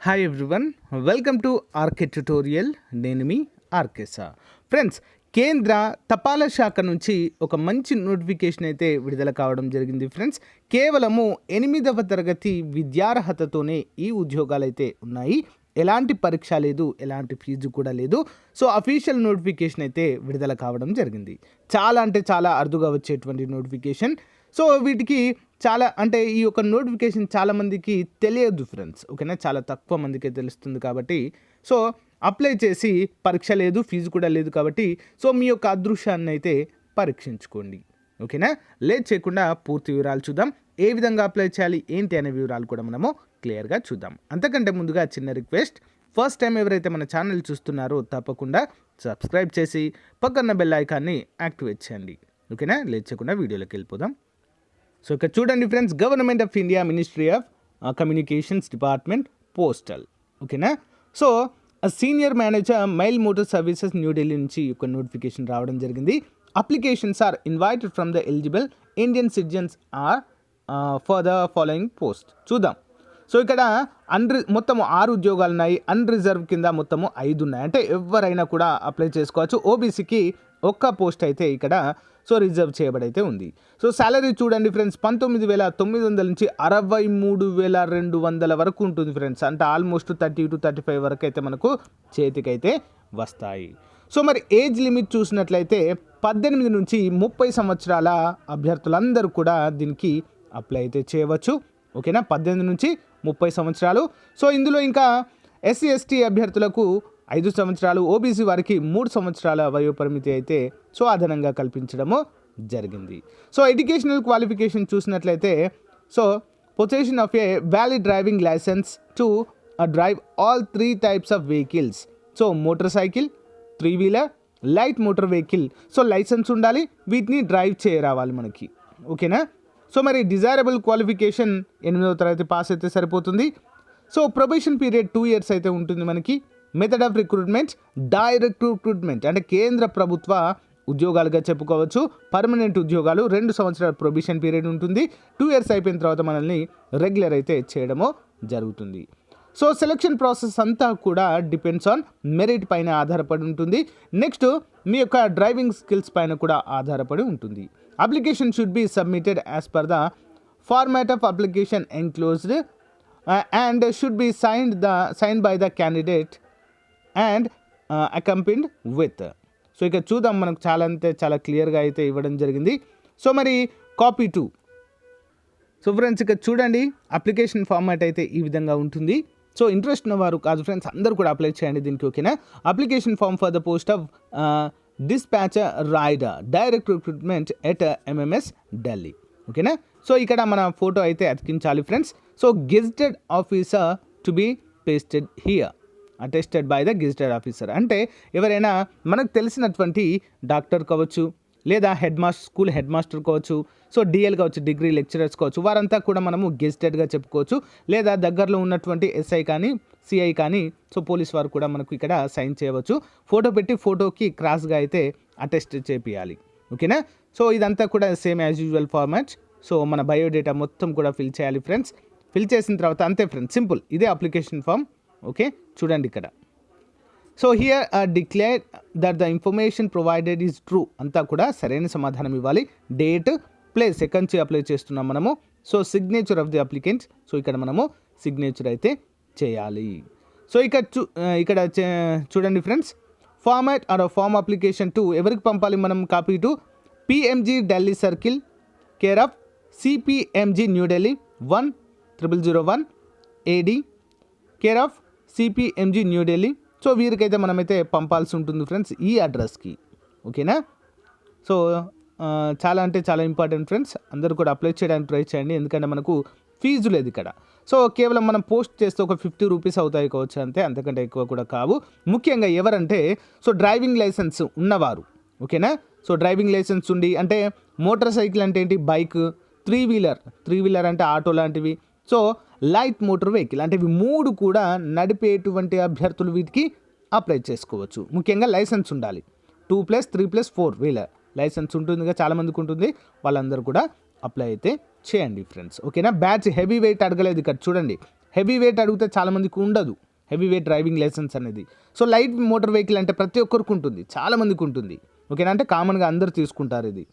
Hi everyone welcome to RK tutorial నేను మీ ఆర్కేసా friends కేంద్ర తపాలా శాఖ నుంచి ఒక మంచి నోటిఫికేషన్ అయితే విడుదల కావడం జరిగింది ఫ్రెండ్స్ కేవలము ఎనిమిదవ తరగతి విద్యార్హతతోనే ఈ ఉద్యోగాలు అయితే ఉన్నాయి. ఎలాంటి పరీక్ష లేదు ఎలాంటి ఫీజు కూడా లేదు. సో అఫీషియల్ నోటిఫికేషన్ అయితే విడుదల కావడం జరిగింది. చాలా అంటే చాలా అరుదుగా వచ్చేటువంటి నోటిఫికేషన్ సో వీటికి చాలా అంటే ఈ యొక్క నోటిఫికేషన్ చాలామందికి తెలియదు ఫ్రెండ్స్ ఓకేనా? చాలా తక్కువ మందికి తెలుస్తుంది కాబట్టి. సో అప్లై చేసి పరీక్ష లేదు ఫీజు కూడా లేదు కాబట్టి సో మీ యొక్క అదృశ్యాన్ని అయితే పరీక్షించుకోండి ఓకేనా? లేట్ చేయకుండా పూర్తి వివరాలు చూద్దాం. ఏ విధంగా అప్లై చేయాలి ఏంటి అనే వివరాలు కూడా మనము క్లియర్గా చూద్దాం. అంతకంటే ముందుగా చిన్న రిక్వెస్ట్ ఫస్ట్ టైం ఎవరైతే మన ఛానల్ చూస్తున్నారో తప్పకుండా సబ్స్క్రైబ్ చేసి పక్కన్న బెల్ ఐకాన్ని యాక్టివేట్ చేయండి ఓకేనా? లేట్ చేయకుండా వీడియోలోకి వెళ్ళిపోదాం. సో ఇక్కడ చూడండి friends government of India ministry of communications department postal ఓకేనా so senior manager mail motor services New Delhi నుంచి ఒక నోటిఫికేషన్ రావడం జరిగింది. Applications are invited from the eligible Indian citizens are for the following post చూద్దాం. So ఇక్కడ అన్రి మొత్తం ఆరు ఉద్యోగాలు ఉన్నాయి అన్రిజర్వ్ కింద మొత్తము ఐదు ఉన్నాయి అంటే ఎవరైనా కూడా అప్లై చేసుకోవచ్చు. ఓబీసీకి ఒక్క పోస్ట్ అయితే ఇక్కడ సో రిజర్వ్ చేయబడైతే ఉంది. సో శాలరీ చూడండి ఫ్రెండ్స్ పంతొమ్మిది వేల తొమ్మిది వందల నుంచి అరవై మూడు వేల రెండు వందల వరకు ఉంటుంది ఫ్రెండ్స్. అంటే almost thirty to thirty five వరకు అయితే మనకు చేతికైతే వస్తాయి. సో మరి ఏజ్ లిమిట్ చూసినట్లయితే పద్దెనిమిది నుంచి ముప్పై సంవత్సరాల అభ్యర్థులందరూ కూడా దీనికి అప్లై అయితే చేయవచ్చు. ఓకేనా? పద్దెనిమిది నుంచి ముప్పై సంవత్సరాలు. సో ఇందులో ఇంకా ఎస్సీ ఎస్టీ అభ్యర్థులకు ఐదు సంవత్సరాలు ఓబీసీ వారికి మూడు సంవత్సరాల వయోపరిమితి అయితే సో అదనంగా కల్పించడము జరిగింది. సో ఎడ్యుకేషనల్ క్వాలిఫికేషన్ చూసినట్లయితే so position of a valid driving licence to drive all three types of vehicles so motor cycle three wheeler light motor vehicle so licence ఉండాలి వీటిని డ్రైవ్ చేయరావాలి మనకి. ఓకేనా? సో మరి డిజైరబుల్ క్వాలిఫికేషన్ ఎనిమిదవ తరగతి pass అయితే సరిపోతుంది. So probation period two years అయితే ఉంటుంది మనకి. Method of recruitment direct recruitment అంటే కేంద్ర ప్రభుత్వ ఉద్యోగాలుగా చెప్పుకోవచ్చు. పర్మనెంట్ ఉద్యోగాలు రెండు సంవత్సరాల ప్రొబిషన్ పీరియడ్ ఉంటుంది. టూ ఇయర్స్ అయిపోయిన తర్వాత మనల్ని రెగ్యులర్ అయితే చేయడము జరుగుతుంది. సో సెలక్షన్ ప్రాసెస్ అంతా కూడా డిపెండ్స్ ఆన్ మెరిట్ పైన ఆధారపడి ఉంటుంది. నెక్స్ట్ మీ యొక్క డ్రైవింగ్ స్కిల్స్ పైన కూడా ఆధారపడి ఉంటుంది. Application should be submitted as per the format of application enclosed and should be signed the sign by the candidate and accompanied with so ఇక చూద్దాం మనకు చాలా అంటే చాలా క్లియర్గా అయితే ఇవ్వడం జరిగింది. సో మరి కాపీ టూ సో ఫ్రెండ్స్ ఇక్కడ చూడండి అప్లికేషన్ ఫార్మాట్ అయితే ఈ విధంగా ఉంటుంది. సో ఇంట్రెస్ట్ ఉన్న వారు కాదు ఫ్రెండ్స్ అందరూ కూడా అప్లై చేయండి దీనికి ఓకేనా application form for the post of dispatcher rider direct recruitment at MMS Delhi ఓకేనా సో ఇక్కడ మన ఫోటో అయితే అతికించాలి friends so gazetted officer to be pasted here attested by the gazetted officer అంటే ఎవరైనా మనకు తెలిసినటువంటి డాక్టర్ కావచ్చు లేదా head master school head master కావచ్చు సో డిఎల్ కావచ్చు డిగ్రీ లెక్చరర్స్ కావచ్చు వారంతా కూడా మనము గెజిటెడ్గా చెప్పుకోవచ్చు లేదా దగ్గరలో ఉన్నటువంటి ఎస్ఐ కానీ సిఐ కానీ సో పోలీస్ వారు కూడా మనకు ఇక్కడ సైన్ చేయవచ్చు. ఫోటో పెట్టి ఫోటోకి క్రాస్గా అయితే అటెస్ట్ చేపియాలి. ఓకేనా? సో ఇదంతా కూడా same as usual format so మన బయోడేటా మొత్తం కూడా ఫిల్ చేయాలి ఫ్రెండ్స్ ఫిల్ చేసిన తర్వాత అంతే ఫ్రెండ్స్ సింపుల్ ఇదే అప్లికేషన్ ఫామ్ ఓకే? చూడండి ఇక్కడ. So here declare that the information provided is true అంతా కూడా సరైన సమాధానం ఇవ్వాలి. డేట్ ప్లేస్ ఎక్కడి నుంచి అప్లై చేస్తున్నాం మనము. So signature of the applicant so ఇక్కడ మనము సిగ్నేచర్ అయితే చేయాలి. సో ఇక్కడ చూ uh, ఇక్కడ చే- చూడండి friends format or form application to ఎవరికి పంపాలి మనం copy to PMG Delhi circle care of CPMG New Delhi one triple zero one AD care of CPMG New Delhi so వీరికైతే మనమైతే పంపాల్సి ఉంటుంది ఫ్రెండ్స్ ఈ అడ్రస్కి. ఓకేనా? సో చాలా అంటే చాలా ఇంపార్టెంట్ ఫ్రెండ్స్. అందరూ కూడా అప్లై చేయడానికి ట్రై చేయండి. ఎందుకంటే మనకు ఫీజు లేదు ఇక్కడ. సో కేవలం మనం పోస్ట్ చేస్తే ఒక ఫిఫ్టీ రూపీస్ అవుతాయి కావచ్చు అంతే. అంతకంటే ఎక్కువ కూడా కావు. ముఖ్యంగా ఎవరంటే సో డ్రైవింగ్ లైసెన్స్ ఉన్నవారు. ఓకేనా? సో డ్రైవింగ్ లైసెన్స్ ఉండి అంటే మోటార్ సైకిల్ అంటే ఏంటి? Bike three wheeler. Three wheeler అంటే ఆటో లాంటివి. So light motor vehicle. అంటే ఇవి మూడు కూడా నడిపేటువంటి అభ్యర్థులు వీటికి అప్లై చేసుకోవచ్చు. ముఖ్యంగా లైసెన్స్ ఉండాలి. Two plus three plus four wheeler licence ఉంటుందిగా చాలామందికి ఉంటుంది. వాళ్ళందరూ కూడా అప్లై అయితే చేయండి ఫ్రెండ్స్. ఓకేనా? బ్యాచ్ హెవీ వెయిట్ అడగలేదు ఇక్కడ చూడండి. హెవీ వెయిట్ అడిగితే చాలామందికి ఉండదు. హెవీ వెయిట్ డ్రైవింగ్ లైసెన్స్ అనేది. సో లైట్ మోటార్ వెహికల్ అంటే ప్రతి ఒక్కరికి ఉంటుంది. చాలామందికి ఉంటుంది. ఓకేనా? అంటే కామన్గా అందరు తీసుకుంటారు ఇది.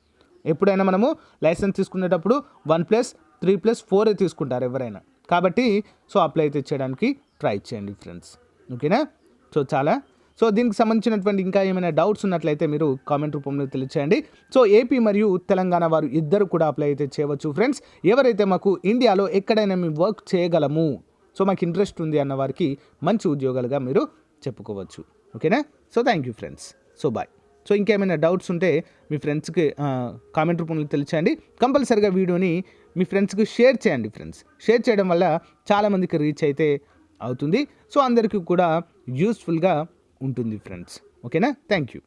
ఎప్పుడైనా మనము లైసెన్స్ తీసుకునేటప్పుడు వన్ ప్లస్ త్రీ ప్లస్ ఫోరే తీసుకుంటారు ఎవరైనా. కాబట్టి సో అప్లై అయితే చేయడానికి ట్రై చేయండి ఫ్రెండ్స్. ఓకేనా? సో చాలా. సో దీనికి సంబంధించినటువంటి ఇంకా ఏమైనా డౌట్స్ ఉన్నట్లయితే మీరు కామెంట్ రూపంలో తెలియచేయండి. సో ఏపీ మరియు తెలంగాణ వారు ఇద్దరు కూడా అప్లై అయితే చేయవచ్చు ఫ్రెండ్స్. ఎవరైతే మాకు ఇండియాలో ఎక్కడైనా మేము వర్క్ చేయగలము సో మాకు ఇంట్రెస్ట్ ఉంది అన్న వారికి మంచి ఉద్యోగాలుగా మీరు చెప్పుకోవచ్చు. ఓకేనా? So thank you friends. So bye. So ఇంకేమైనా డౌట్స్ ఉంటే మీ ఫ్రెండ్స్కి కామెంట్ రూపంలో తెలియచేయండి. కంపల్సరిగా వీడియోని మీ ఫ్రెండ్స్కి షేర్ చేయండి ఫ్రెండ్స్. షేర్ చేయడం వల్ల చాలామందికి రీచ్ అయితే అవుతుంది. సో అందరికీ కూడా యూస్ఫుల్గా ఉంటుంది ఫ్రెండ్స్. ఓకేనా? Thank you